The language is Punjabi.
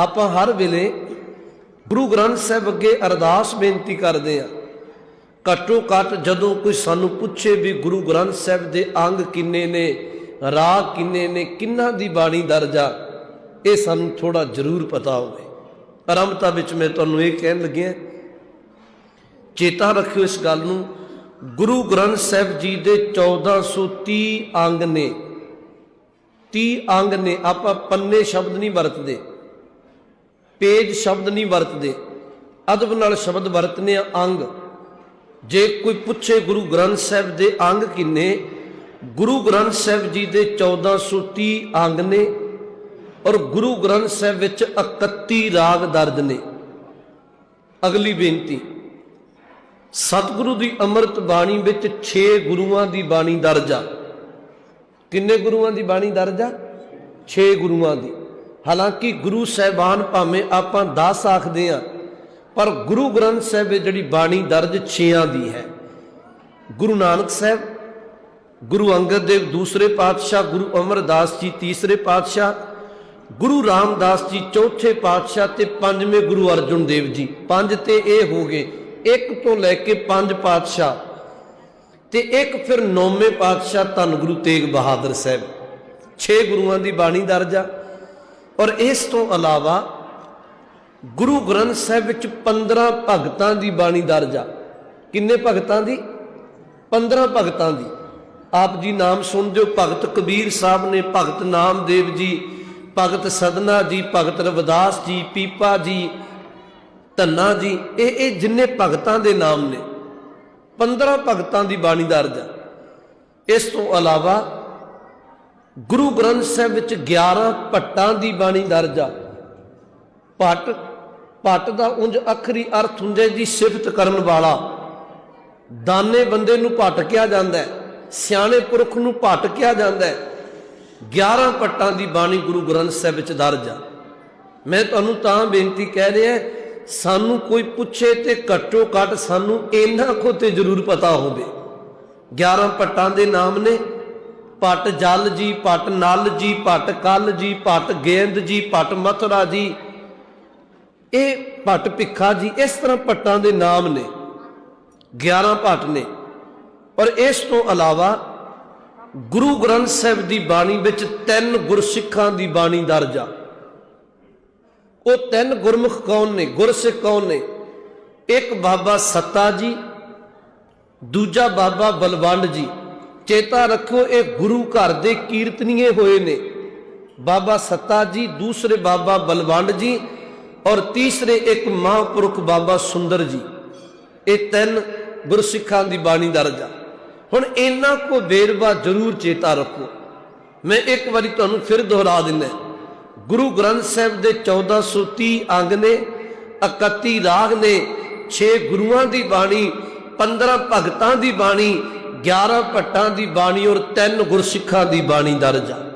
ਆਪਾਂ ਹਰ ਵੇਲੇ ਗੁਰੂ ਗ੍ਰੰਥ ਸਾਹਿਬ ਅੱਗੇ ਅਰਦਾਸ ਬੇਨਤੀ ਕਰਦੇ ਆ ਘੱਟੋ ਘੱਟ ਜਦੋਂ ਕੋਈ ਸਾਨੂੰ ਪੁੱਛੇ ਵੀ ਗੁਰੂ ਗ੍ਰੰਥ ਸਾਹਿਬ ਦੇ ਅੰਗ ਕਿੰਨੇ ਨੇ ਰਾਗ ਕਿੰਨੇ ਨੇ, ਕਿੰਨਾ ਦੀ ਬਾਣੀ ਦਰਜ ਆ ਇਹ ਸਾਨੂੰ ਥੋੜਾ ਜ਼ਰੂਰ ਪਤਾ ਹੋਵੇ। ਆਰੰਭਤਾ ਵਿੱਚ ਮੈਂ ਤੁਹਾਨੂੰ ਇਹ ਕਹਿਣ ਲੱਗਿਆ, ਚੇਤਾ ਰੱਖਿਓ ਇਸ ਗੱਲ ਨੂੰ, ਗੁਰੂ ਗ੍ਰੰਥ ਸਾਹਿਬ ਜੀ ਦੇ 1430 ਅੰਗ ਨੇ। 30 ਅੰਗ ਨੇ, ਆਪਾਂ ਪੰਨੇ ਸ਼ਬਦ ਨਹੀਂ ਵਰਤਦੇ। ਪੇਜ ਸ਼ਬਦ ਨਹੀਂ ਵਰਤਦੇ। ਅਦਬ ਨਾਲ ਸ਼ਬਦ ਵਰਤਨੇ ਆ ਅੰਗ। ਜੇ ਕੋਈ ਪੁੱਛੇ ਗੁਰੂ ਗ੍ਰੰਥ ਸਾਹਿਬ ਦੇ ਅੰਗ ਕਿੰਨੇ, ਗੁਰੂ ਗ੍ਰੰਥ ਸਾਹਿਬ ਜੀ ਦੇ 1430 ਅੰਗ ਨੇ ਔਰ ਗੁਰੂ ਗ੍ਰੰਥ ਸਾਹਿਬ ਵਿੱਚ 31 ਰਾਗ ਦਰਜ ਨੇ। ਅਗਲੀ ਬੇਨਤੀ, ਸਤਿਗੁਰੂ ਦੀ ਅੰਮ੍ਰਿਤ ਬਾਣੀ ਵਿੱਚ 6 ਗੁਰੂਆਂ ਦੀ ਬਾਣੀ ਦਰਜ ਆ। ਕਿੰਨੇ ਗੁਰੂਆਂ ਦੀ ਬਾਣੀ ਦਰਜ ਆ? 6 ਗੁਰੂਆਂ ਦੀ। ਹਾਲਾਂਕਿ ਗੁਰੂ ਸਾਹਿਬਾਨ ਭਾਵੇਂ ਆਪਾਂ 10 ਆਖਦੇ ਆ ਪਰ ਗੁਰੂ ਗ੍ਰੰਥ ਸਾਹਿਬ ਵਿੱਚ ਜਿਹੜੀ ਬਾਣੀ ਦਰਜ 6ਾਂ ਦੀ ਹੈ। ਗੁਰੂ ਨਾਨਕ ਸਾਹਿਬ, ਗੁਰੂ ਅੰਗਦ ਦੇਵ ਦੂਸਰੇ ਪਾਤਸ਼ਾਹ, ਗੁਰੂ ਅਮਰਦਾਸ ਜੀ ਤੀਸਰੇ ਪਾਤਸ਼ਾਹ, ਗੁਰੂ ਰਾਮਦਾਸ ਜੀ ਚੌਥੇ ਪਾਤਸ਼ਾਹ ਤੇ ਪੰਜਵੇਂ ਗੁਰੂ ਅਰਜਨ ਦੇਵ ਜੀ। ਪੰਜ ਤੇ ਇਹ ਹੋ ਗਏ, ਇੱਕ ਤੋਂ ਲੈ ਕੇ ਪੰਜ ਪਾਤਸ਼ਾਹ ਤੇ ਇੱਕ ਫਿਰ ਨੌਵੇਂ ਪਾਤਸ਼ਾਹ ਧੰਨ ਗੁਰੂ ਤੇਗ ਬਹਾਦਰ ਸਾਹਿਬ। 6 ਗੁਰੂਆਂ ਦੀ ਬਾਣੀ ਦਰਜ ਆ। ਔਰ ਇਸ ਤੋਂ ਇਲਾਵਾ ਗੁਰੂ ਗ੍ਰੰਥ ਸਾਹਿਬ ਵਿੱਚ 15 ਭਗਤਾਂ ਦੀ ਬਾਣੀ ਦਰਜ ਆ। ਕਿੰਨੇ ਭਗਤਾਂ ਦੀ? 15 ਭਗਤਾਂ ਦੀ। ਆਪ ਜੀ ਨਾਮ ਸੁਣਦੇ ਹੋ ਭਗਤ ਕਬੀਰ ਸਾਹਿਬ ਨੇ ਭਗਤ ਨਾਮਦੇਵ ਜੀ, ਭਗਤ ਸਦਨਾ ਜੀ, ਭਗਤ ਰਵਿਦਾਸ ਜੀ, ਪੀਪਾ ਜੀ, ਧੰਨਾ ਜੀ, ਇਹ ਇਹ ਜਿੰਨੇ ਭਗਤਾਂ ਦੇ ਨਾਮ ਨੇ 15 ਭਗਤਾਂ ਦੀ ਬਾਣੀ ਦਰਜ ਆ। ਇਸ ਤੋਂ ਇਲਾਵਾ ਗੁਰੂ ਗ੍ਰੰਥ ਸਾਹਿਬ ਵਿੱਚ 11 ਭੱਟਾਂ ਦੀ ਬਾਣੀ ਦਰਜ ਆ ਭੱਟ ਭੱਟ ਦਾ ਉਂਝ ਅਖਰੀ ਅਰਥ ਹੁੰਦਾ ਜੀ ਸਿਫਤ ਕਰਨ ਵਾਲਾ। ਦਾਨੇ ਬੰਦੇ ਨੂੰ ਭੱਟ ਕਿਹਾ ਜਾਂਦਾ ਹੈ, ਸਿਆਣੇ ਪੁਰਖ ਨੂੰ ਭੱਟ ਕਿਹਾ ਜਾਂਦਾ ਹੈ। 11 ਪੱਟਾਂ ਦੀ ਬਾਣੀ ਗੁਰੂ ਗ੍ਰੰਥ ਸਾਹਿਬ ਵਿੱਚ ਦਰਜ ਆ ਮੈਂ ਤੁਹਾਨੂੰ ਤਾਂ ਬੇਨਤੀ ਕਹਿ ਰਿਹਾ ਸਾਨੂੰ ਕੋਈ ਪੁੱਛੇ ਤੇ ਘੱਟੋ ਘੱਟ ਸਾਨੂੰ ਇਹਨਾਂ ਕੋ ਤੇ ਜ਼ਰੂਰ ਪਤਾ ਹੋਵੇ। 11 ਪੱਟਾਂ ਦੇ ਨਾਮ ਨੇ ਪੱਟ ਜਲ ਜੀ ਪੱਟ ਨਲ ਜੀ ਪੱਟ ਕਲ ਜੀ ਪੱਟ ਗੇਂਦ ਜੀ ਪੱਟ ਮਥੁਰਾ ਜੀ। ਇਹ ਪੱਟ ਭਿੱਖਾ ਜੀ, ਇਸ ਤਰ੍ਹਾਂ ਪੱਟਾਂ ਦੇ ਨਾਮ ਨੇ 11 ਪੱਟ ਨੇ। ਔਰ ਇਸ ਤੋਂ ਇਲਾਵਾ ਗੁਰੂ ਗ੍ਰੰਥ ਸਾਹਿਬ ਦੀ ਬਾਣੀ ਵਿੱਚ ਤਿੰਨ ਗੁਰਸਿੱਖਾਂ ਦੀ ਬਾਣੀ ਦਰਜ ਆ। ਉਹ ਤਿੰਨ ਗੁਰਮੁਖ ਕੌਣ ਨੇ? ਗੁਰਸਿੱਖ ਕੌਣ ਨੇ? ਇੱਕ ਬਾਬਾ ਸੱਤਾ ਜੀ, ਦੂਜਾ ਬਾਬਾ ਬਲਵੰਡ ਜੀ। ਚੇਤਾ ਰੱਖੋ, ਇਹ ਗੁਰੂ ਘਰ ਦੇ ਕੀਰਤਨੀਏ ਹੋਏ ਨੇ। ਬਾਬਾ ਸੱਤਾ ਜੀ, ਦੂਸਰੇ ਬਾਬਾ ਬਲਵੰਡ ਜੀ ਔਰ ਤੀਸਰੇ ਇੱਕ ਮਹਾਂਪੁਰਖ ਬਾਬਾ ਸੁੰਦਰ ਜੀ। ਇਹ ਤਿੰਨ ਗੁਰਸਿੱਖਾਂ ਦੀ ਬਾਣੀ ਦਰਜ ਆ ਹੁਣ ਇਹਨਾਂ ਕੋ ਵੇਰਵਾ ਜ਼ਰੂਰ ਚੇਤਾ ਰੱਖੋ। ਮੈਂ ਇੱਕ ਵਾਰੀ ਤੁਹਾਨੂੰ ਫਿਰ ਦੁਹਰਾ ਦਿੰਦਾ ਗੁਰੂ ਗ੍ਰੰਥ ਸਾਹਿਬ ਦੇ 1430 ਅੰਗ ਨੇ 31 ਰਾਗ ਨੇ 6 ਗੁਰੂਆਂ ਦੀ ਬਾਣੀ 15 ਭਗਤਾਂ ਦੀ ਬਾਣੀ 11 ਭੱਟਾਂ ਦੀ ਬਾਣੀ ਔਰ 3 ਗੁਰਸਿੱਖਾਂ ਦੀ ਬਾਣੀ ਦਰਜ ਆ।